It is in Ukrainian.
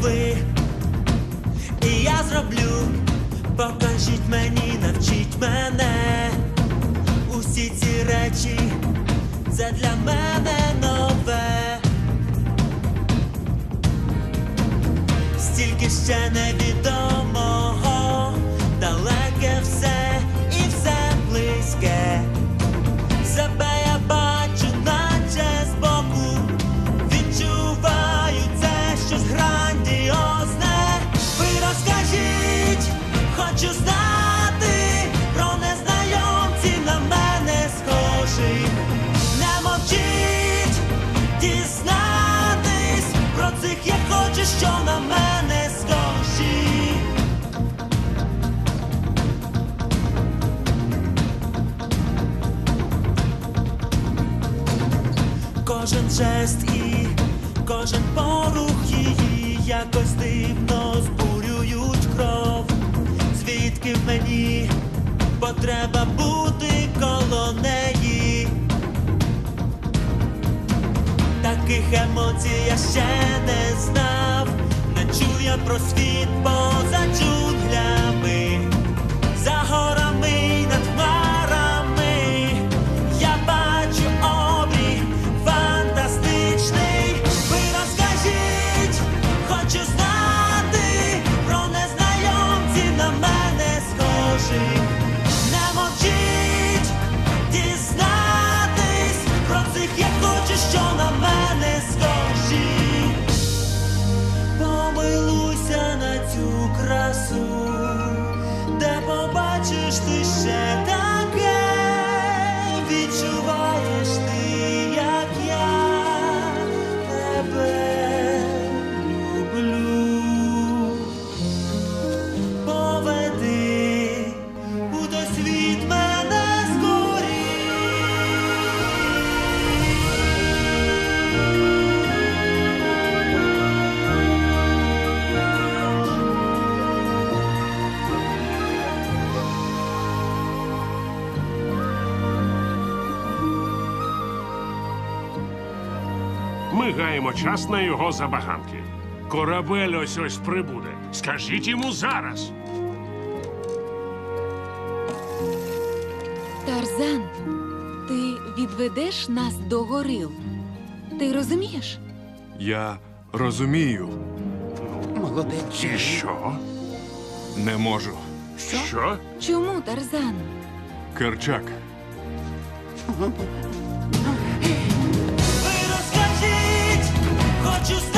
ви, і я зроблю. Покажіть мені, навчіть мене. Усі ці речі, це для мене нове. Стільки ще невідомого, хочу знати про незнайомці на мене схожих. Не мовчіть, дізнатись про цих я хочу, що на мене схожі. Кожен жест і кожен порух її якось дивно кров. В мені потреба бути коло неї? Таких емоцій я ще не Помилуйся на цю красу, де побачиш ти ще Ми гаємо час на його забаганки. Корабель ось ось прибуде. Скажіть йому зараз. Тарзан, ти відведеш нас до горил. Ти розумієш? Я розумію, Молодець. І що? не можу. Що? Чому Тарзан? Керчак, Ви розкажіть, хочу знати.